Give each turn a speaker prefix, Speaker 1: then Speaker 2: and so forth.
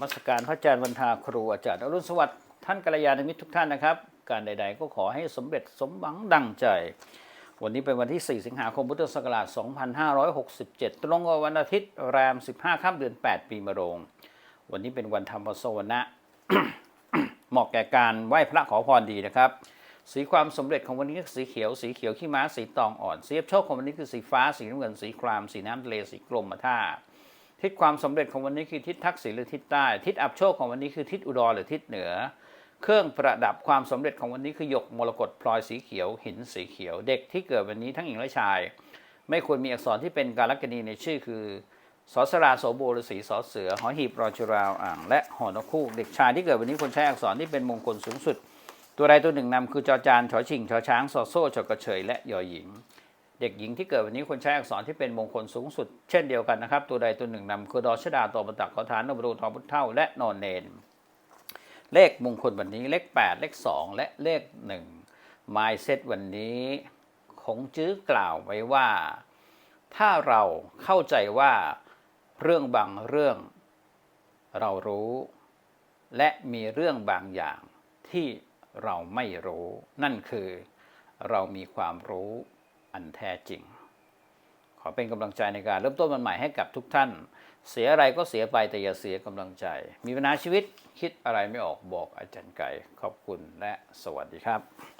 Speaker 1: มัสการพระอาจารย์วันทาครูอาจารย์อรุณสวัสดิ์ท่านกัลยาณมิตรทุกท่านนะครับ การใด ๆ ก็ขอให้สมเร็จสมหวังดังใจ วันนี้เป็นวันที่ 4 สิงหาคมพุทธศักราช 2567 ตรงกับวันอาทิตย์แรม 15ค่ำเดือน 8 ปีมะโรง วันนี้เป็นวันธรรมสวนะเหมาะแก่การไหว้พระขอพรดีนะครับ สีความสำเร็จของวันนี้คือสีเขียวสีเขียวขี้ม้าสีตองอ่อนสีโชคของวันนี้คือสีฟ้าสีน้ำเงินสีคราม สีน้ำทะเลสีกรมท่า ทิศความสำเร็จของวันนี้คือทิศทักษิณหรือทิศใต้ ทิศอับโชคของวันนี้คือทิศอุดรหรือทิศเหนือ เครื่องประดับความสำเร็จของวันนี้คือหยกมรกตพลอยสีเขียว หินสีเขียว เด็กที่เกิดวันนี้ทั้งหญิงและชาย ไม่ควรมีอักษรที่เป็นการลักณีในชื่อคือสอสราโสโบฤษีสอเสือหอหีบรอจุราวอ่างและหอนกคู่เด็กชายที่เกิดวันนี้ควรใช้อักษรที่เป็นมงคลสูงสุด ตัวใดตัวหนึ่งนำคือจอจานชอชิงชอช้างสอโซ่ชอกระเฉยและยอหญิง เด็กหญิงที่เกิดวันนี้ควรใช้อักษรที่เป็นมงคลสูงสุด เช่นเดียวกันนะครับ ตัวใดตัวหนึ่งนำคือดอชดาตอบัตักขอทานนบรูทองพุทธเท่าและนอนเนน เลขมงคลวันนี้เลข 8 เลข 2 และเลข1 m y s e t วันนี้คงจื้อกล่าวไว้ว่า ถ้าเราเข้าใจว่าเรื่องบางเรื่องเรารู้ และมีเรื่องบางอย่างที่เราไม่รู้ นั่นคือเรามีความรู้ อันแท้จริง ขอเป็นกำลังใจในการเริ่มต้นวันใหม่ให้กับทุกท่าน เสียอะไรก็เสียไปแต่อย่าเสียกำลังใจ มีปัญหาชีวิตคิดอะไรไม่ออกบอกอาจารย์ไก่ขอบคุณและสวัสดีครับ